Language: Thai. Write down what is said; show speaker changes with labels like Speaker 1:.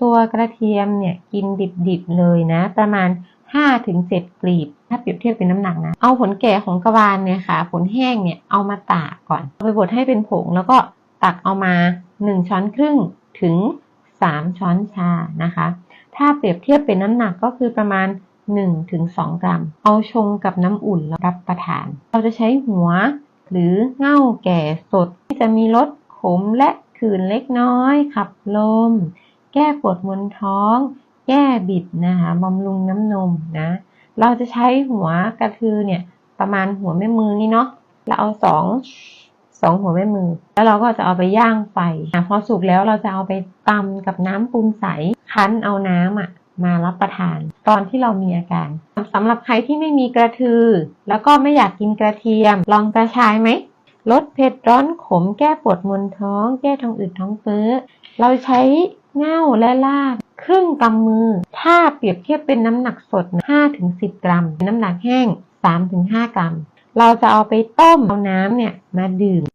Speaker 1: ตัวกระเทียมเนี่ยกินดิบๆเลยนะ ประมาณ 5-7กลีบ ถ้าเปรียบเทียบเป็นน้ำหนักนะ เอาผลแก่ของกระวานเนี่ยค่ะ ผลแห้งเนี่ยเอามาตากก่อนเอาไปบดให้เป็นผง แล้วก็ตักเอามา 1 ช้อนครึ่งถึง 3 ช้อนชานะคะ ถ้าเปรียบเทียบเป็นน้ำหนักก็คือประมาณ 1-2 กรัม เอาชงกับน้ำอุ่นแล้วรับประทาน เราจะใช้หัวหรือเง่าแก่สดที่จะมีรสขมและขื่นเล็กน้อยขับลม แก้ปวดมวนท้อง แก้บิดนะคะบำรุงน้ำนมนะ เราจะใช้หัวกระทือเนี่ยประมาณหัวแม่มือนี่เนาะ เราเอาสองสองหัวแม่มือ แล้วเราก็จะเอาไปย่างไฟอพอสุกแล้วเราจะเอาไปตำกับน้ำปูนใส คั้นเอาน้ำอะมารับประทาน ตอนที่เรามีอาการสำหรับใครที่ไม่มีกระทือ แล้วก็ไม่อยากกินกระเทียม ลองกระชายไหม ลดเผ็ดร้อนขมแก้ปวดมวนท้อง แก้ท้องอืดท้องเฟ้อ เราใช้เง่าและลากครึ่งกำมือ ถ้าเปรียบเทียบเป็นน้ำหนักสด 5-10 กรัม น้ำหนักแห้ง 3-5 กรัม เราจะเอาไปต้มเอาน้ำเนี่ยมาดื่ม